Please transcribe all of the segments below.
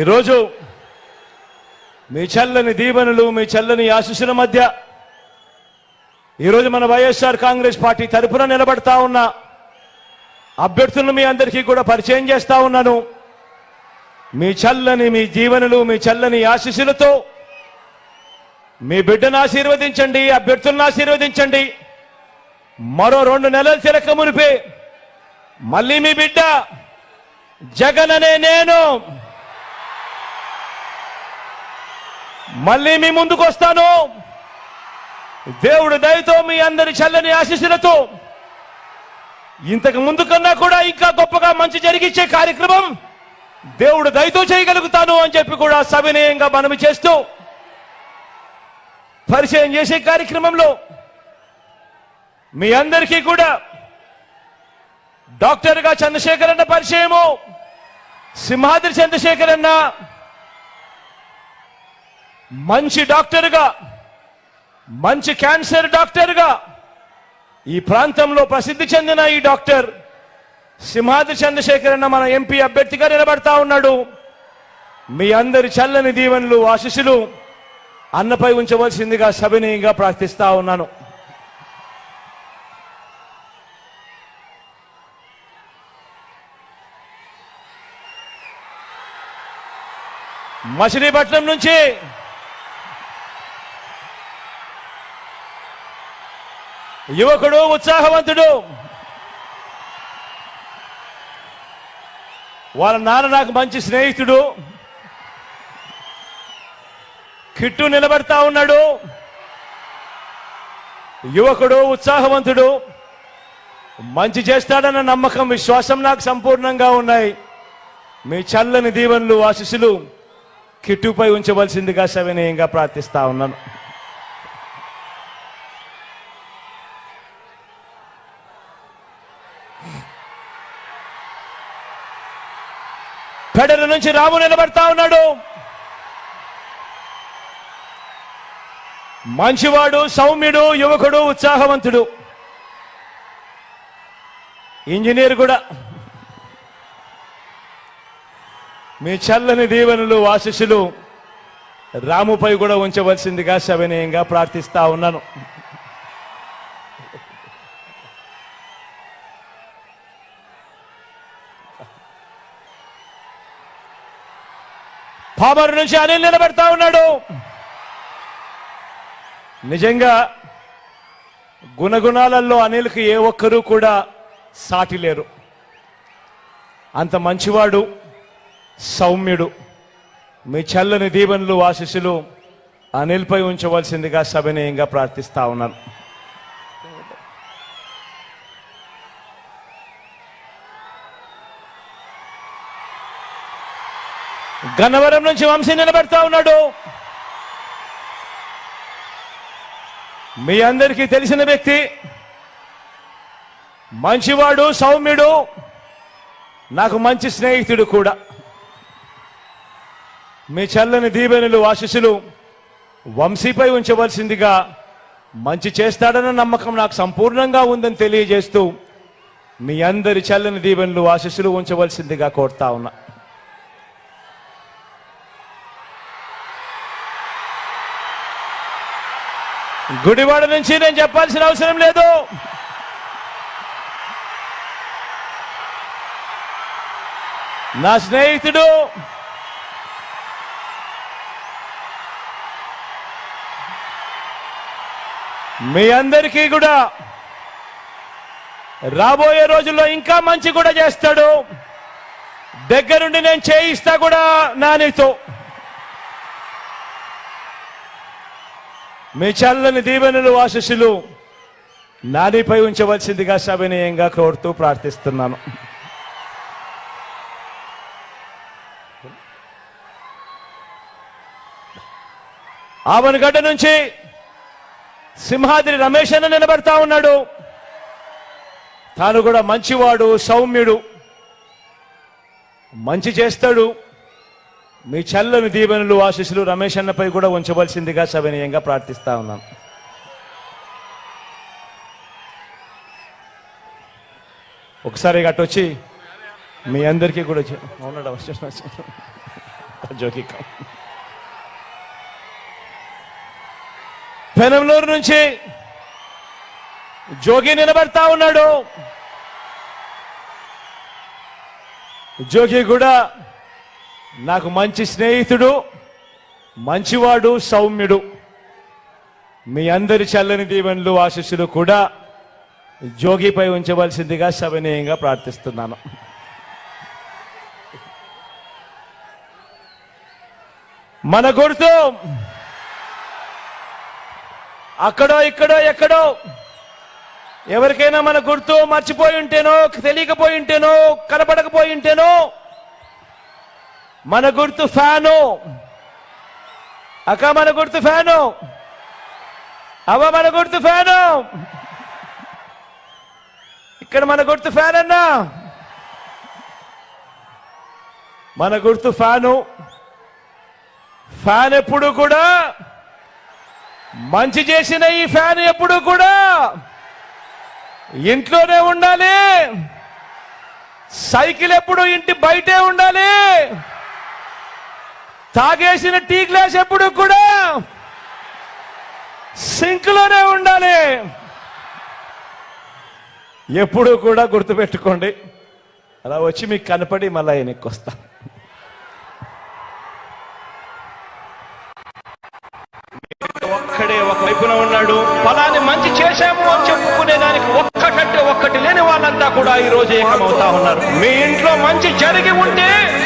ఈరోజు మీ చల్లని దీవెనలు మీ చల్లని ఆశీస్సుల మధ్య ఈరోజు మన వైఎస్ఆర్ కాంగ్రెస్ పార్టీ తరపున నిలబడతా ఉన్న అభ్యర్థులను మీ అందరికీ కూడా పరిచయం చేస్తా ఉన్నాను. మీ చల్లని మీ జీవనులు మీ చల్లని ఆశీస్సులతో మీ బిడ్డను ఆశీర్వదించండి అభ్యర్థులను ఆశీర్వదించండి. మరో రెండు నెలలు తిరక మునిపే మళ్ళీ మీ బిడ్డ జగన్ అనే నేను. మళ్ళీ మీ ముందుకు వస్తాను. దేవుడు దయతో మీ అందరి చల్లని ఆశీస్సులతో ఇంతకు ముందు కన్నా కూడా ఇంకా గొప్పగా మంచి జరిగించే కార్యక్రమం దేవుడు దయతో చేయగలుగుతాను అని చెప్పి కూడా సవినయంగా మనవి చేస్తూ పరిచయం చేసే కార్యక్రమంలో మీ అందరికీ కూడా డాక్టర్గా చంద్రశేఖర్ అన్న పరిచయము సింహాద్రి చంద్రశేఖర్ అన్న మంచి డాక్టర్గా మంచి క్యాన్సర్ డాక్టర్గా ఈ ప్రాంతంలో ప్రసిద్ధి చెందిన ఈ డాక్టర్ సింహాద్రి చంద్రశేఖర్ అన్న మన ఎంపీ అభ్యర్థిగా నిలబడతా ఉన్నాడు. మీ అందరి చల్లని దీవెనలు ఆశీస్సులు అన్నపై ఉంచవలసిందిగా సభనీయంగా ప్రార్థిస్తా ఉన్నాను. మచిలీపట్నం నుంచి యువకుడు ఉత్సాహవంతుడు. వాళ్ళ నాన్న నాకు మంచి స్నేహితుడు. కిట్టు నిలబడతా ఉన్నాడు. యువకుడు ఉత్సాహవంతుడు. మంచి చేస్తాడన్న నమ్మకం విశ్వాసం నాకు సంపూర్ణంగా ఉన్నాయి. మీ చల్లని దీవెనలు ఆశిస్సులు కిట్టుపై ఉంచవలసిందిగా సవినయంగా ప్రార్థిస్తా ఉన్నాను. పెడల నుంచి రాము నిలబడతా ఉన్నాడు. మంచివాడు సౌమ్యుడు యువకుడు ఉత్సాహవంతుడు. ఇంజనీర్ కూడా. మీ చల్లని దీవెనలు ఆశిస్సులు రాముపై కూడా ఉంచవలసిందిగా సవినయంగా ప్రార్థిస్తా ఉన్నాను. పామరు నుంచి అనిల్ నిలబెడతా ఉన్నాడు. నిజంగా గుణగుణాలలో అనిల్కి ఏ ఒక్కరూ కూడా సాటి లేరు. అంత మంచివాడు సౌమ్యుడు. మీ చల్లని దీవెనలు ఆశీస్సులు అనిల్పై ఉంచవలసిందిగా సవినయంగా ప్రార్థిస్తా ఉన్నాను. గన్నవరం నుంచి వంశీ నిలబెడతా ఉన్నాడు. మీ అందరికీ తెలిసిన వ్యక్తి మంచివాడు సౌమ్యుడు నాకు మంచి స్నేహితుడు కూడా. మీ చల్లని దీవెనులు ఆశీస్సులు వంశీపై ఉంచవలసిందిగా మంచి చేస్తాడన్న నమ్మకం నాకు సంపూర్ణంగా ఉందని తెలియజేస్తూ మీ అందరి చల్లని దీవెనలు ఆశీస్సులు ఉంచవలసిందిగా కోరుతా ఉన్నా. గుడివాడ నుంచి నేను చెప్పాల్సిన అవసరం లేదు. నా స్నేహితుడు మీ అందరికీ కూడా రాబోయే రోజుల్లో ఇంకా మంచి కూడా చేస్తాడు. దగ్గరుండి నేను చేయిస్తా కూడా నానితో మీ చల్లని దీవెనలు ఆశీస్సులు నానిపై ఉంచవలసిందిగా సవినయంగా కోరుతూ ప్రార్థిస్తున్నాను. ఆవనగడ్డ నుంచి సింహాద్రి రమేష్ అన్న నిలబడతా ఉన్నాడు. తాను కూడా మంచివాడు సౌమ్యుడు. మంచి చేస్తాడు. మీ చల్లని దీవెనలు ఆశీస్సులు రమేష్ అన్నపై కూడా ఉంచవలసిందిగా సవినయంగా ప్రార్థిస్తా ఉన్నాం. ఒకసారి గట్టొచ్చి మీ అందరికీ కూడా చె- జోకి పెనంలూరు నుంచి జోగి నిలబడతా ఉన్నాడు. జోగి కూడా నాకు మంచి స్నేహితుడు మంచివాడు సౌమ్యుడు. మీ అందరి చల్లని దీవెనలు ఆశీస్సులు కూడా జోగిపై ఉంచవలసిందిగా సవినయంగా ప్రార్థిస్తున్నాను. మన గుర్తు అక్కడో ఇక్కడో ఎక్కడో ఎవరికైనా మన గుర్తు మర్చిపోయి ఉంటేనో తెలియకపోయి ఉంటేనో కనపడకపోయి ఉంటేనో మన గుర్తు ఫ్యాను. అక్క మన గుర్తు ఫ్యాను. అవ్వ మన గుర్తు ఫ్యాను. ఇక్కడ మన గుర్తు ఫ్యాన్ అన్నా మన గుర్తు ఫ్యాను. ఫ్యాన్ ఎప్పుడు కూడా మంచి చేసిన ఈ ఫ్యాన్ ఎప్పుడు కూడా ఇంట్లోనే ఉండాలి. సైకిల్ ఎప్పుడు ఇంటి బయటే ఉండాలి. తాగేసిన టీ గ్లాస్ ఎప్పుడు కూడా సింక్లోనే ఉండాలి. ఎప్పుడు కూడా గుర్తుపెట్టుకోండి. అలా వచ్చి మీకు కనపడి మళ్ళీ వెనక్కి వస్తా ఒక్కడే ఒక వైపున ఉన్నాడు. ఫలాన్ని మంచి చేశాము అని చెప్పుకునే దానికి ఒక్కటంటే ఒక్కటి లేని వాళ్ళంతా కూడా ఈ రోజు ఏకమవుతా ఉన్నారు. మీ ఇంట్లో మంచి జరిగి ఉంటే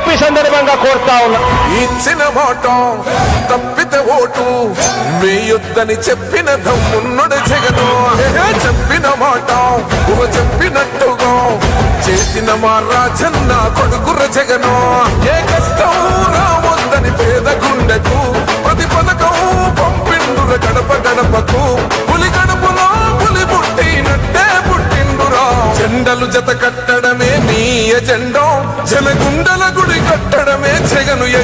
చెప్పి సందర్భంగా కోరుతా ఉన్నా. ఇచ్చిన మాట తప్పితే ఓటు మీ యుద్ధని చెప్పిన దమ్మున్నడు జగను. ఏ చెప్పిన మాట చెప్పినట్టుగా చేసిన మా రాజన్న కొడుకుర జగను. ఏ కష్టం?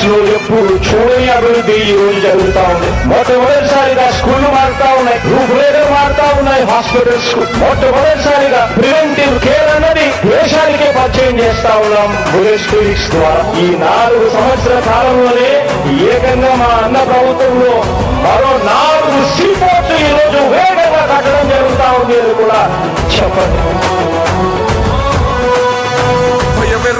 గవర్నెన్స్లో ఎప్పుడు చూడని అభివృద్ధి ఈ రోజు జరుగుతా ఉంది మొట్టమొదటిసారిగా స్కూళ్ళు మారుతా ఉన్నాయి. రూపురేఖలు మారుతా ఉన్నాయి. హాస్పిటల్స్కు మొట్టమొదటిసారిగా ప్రివెంటివ్ కేర్ అన్నది దేశానికే పరిచయం చేస్తా ఉన్నాం. బులెట్ క్లినిక్స్ ద్వారా. ఈ నాలుగు సంవత్సరాల కాలంలోనే ఏకంగా మా అన్న ప్రభుత్వంలో మరో నాలుగు సీపోర్ట్లు ఈ రోజు వేగంగా కట్టడం జరుగుతా ఉంది కూడా చెప్పండి.